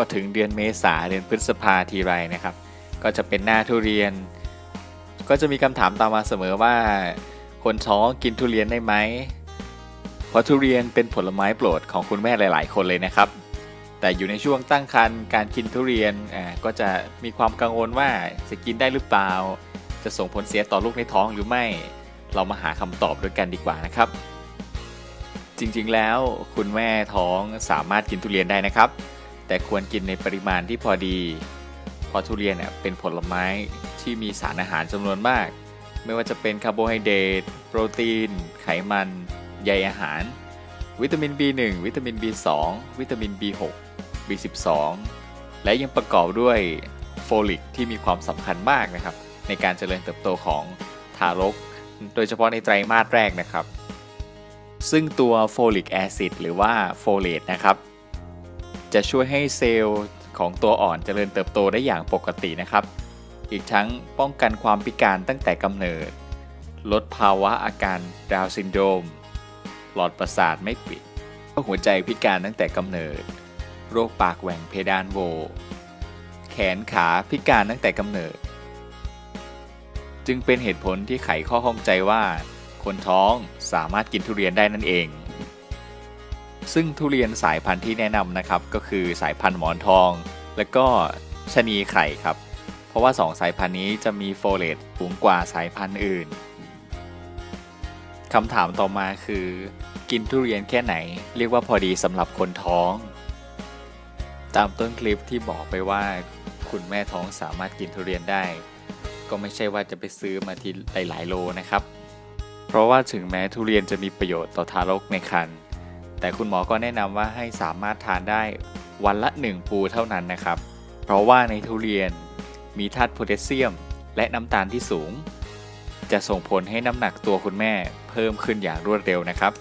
พอถึงเดือนเมษาเดือนพฤษภาทีไรนะครับ ก็จะเป็นหน้าทุเรียน ก็จะมีคำถามตามมาเสมอว่า คนท้องกินทุเรียนได้ไหมเพราะทุเรียนเป็นผลไม้โปรดของคุณแม่หลาย ๆ คนเลยนะครับ แต่อยู่ในช่วงตั้งครรภ์การกินทุเรียนก็จะมีความกังวลว่าจะกินได้หรือเปล่า จะส่งผลเสียต่อลูกในท้องหรือไม่ เรามาหาคำตอบด้วยกันดีกว่านะครับ จริงๆแล้วคุณแม่ท้องสามารถกินทุเรียนได้นะครับ แต่ควรกินในปริมาณที่พอดี เพราะทุเรียนเนี่ยเป็นผลไม้ที่มีสารอาหารจำนวนมาก ไม่ว่าจะเป็นคาร์โบไฮเดรตโปรตีน ไขมัน ใยอาหาร วิตามิน B1 วิตามิน B2 วิตามิน B6 B12 และยังประกอบด้วยโฟลิกที่มีความสำคัญมากนะครับ ในการเจริญเติบโตของทารก โดยเฉพาะในไตรมาสแรกนะครับ ซึ่งตัวโฟลิกแอซิดหรือว่าโฟเลตนะครับ จะช่วยให้เซลล์ของตัวอ่อนเจริญเติบโตได้อย่างปกตินะครับ อีกทั้งป้องกันความพิการตั้งแต่กำเนิด ลดภาวะอาการดาวซินโดรม หลอดประสาทไม่ปิดหัวใจพิการตั้งแต่กำเนิด โรคปากแหว่งเพดานโว แขนขาพิการตั้งแต่กำเนิด จึงเป็นเหตุผลที่ไขข้อข้องใจว่า คนท้องสามารถกินทุเรียนได้นั่นเอง ซึ่งทุเรียนสายพันธุ์ที่แนะนำนะครับก็คือสายพันธุ์หมอนทอง และก็ชะนีไข่ครับ เพราะว่า 2 สายพันธุ์นี้จะมีโฟเลตสูงกว่าสายพันธุ์อื่นคำถามต่อมาคือ กินทุเรียนแค่ไหน เรียกว่าพอดีสำหรับคนท้อง ตามต้นคลิปที่บอกไปว่า คุณแม่ท้องสามารถกินทุเรียนได้ ก็ไม่ใช่ว่าจะไปซื้อมาทีหลาย ๆ โลนะครับ เพราะว่าถึงแม้ทุเรียนจะมีประโยชน์ต่อทารกในครรภ์ แต่คุณหมอก็แนะนำว่าให้สามารถทานได้วันละ 1 ภูเท่านั้นนะครับ เพราะว่าในทุเรียนมีธาตุโพแทสเซียม และน้ำตาลที่สูง จะส่งผลให้น้ำหนักตัวคุณแม่เพิ่มขึ้นอย่างรวดเร็วนะครับ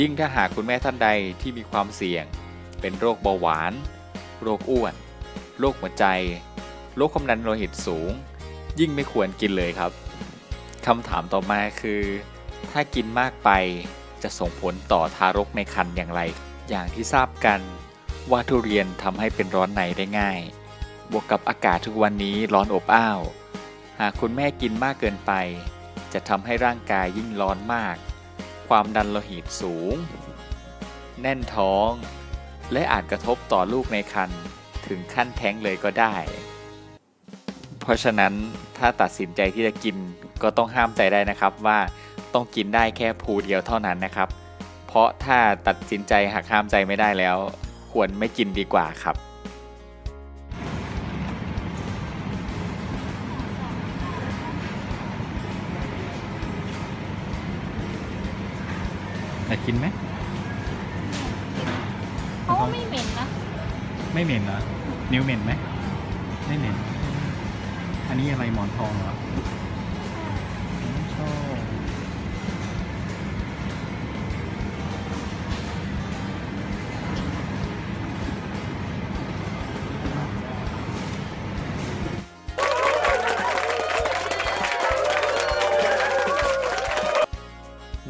ยิ่งถ้าหากคุณแม่ท่านใดที่มีความเสี่ยง เป็นโรคเบาหวาน โรคอ้วน โรคหัวใจ โรคความดันโลหิตสูง ยิ่งไม่ควรกินเลยครับคำถามต่อมาคือ ถ้ากินมากไป จะส่งผลต่อทารกในครรภ์อย่างไร อย่างที่ทราบกันว่าทุเรียนทำให้เป็นร้อนในได้ง่าย บวกกับอากาศทุกวันนี้ร้อนอบอ้าว หากคุณแม่กินมากเกินไป จะทำให้ร่างกายยิ่งร้อนมาก ความดันโลหิตสูง แน่นท้อง และอาจกระทบต่อลูกในครรภ์ถึงขั้นแท้งเลยก็ได้ เพราะฉะนั้นถ้าตัดสินใจที่จะกินก็ต้องห้ามใจได้นะครับว่า ต้องกินได้แค่ภูเดียวเท่านั้นนะครับ เพราะถ้าตัดสินใจหักห้ามใจไม่ได้แล้ว ควรไม่กินดีกว่าครับแต่กินไหมเขาว่าไม่เหม็นนะ ไม่เหม็นเหรอนิ้วเหม็นไหมไม่เหม็น อันนี้อะไรหมอนทองเหรอ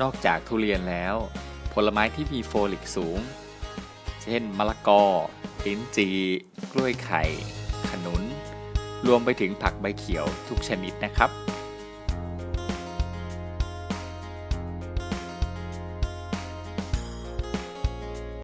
นอกจากทุเรียนแล้ว ผลไม้ที่มีโฟลิกสูง เช่นมะละกอลิ้นจี กล้วยไข่ ขนุน รวมไปถึงผักใบเขียวทุกชนิดนะครับ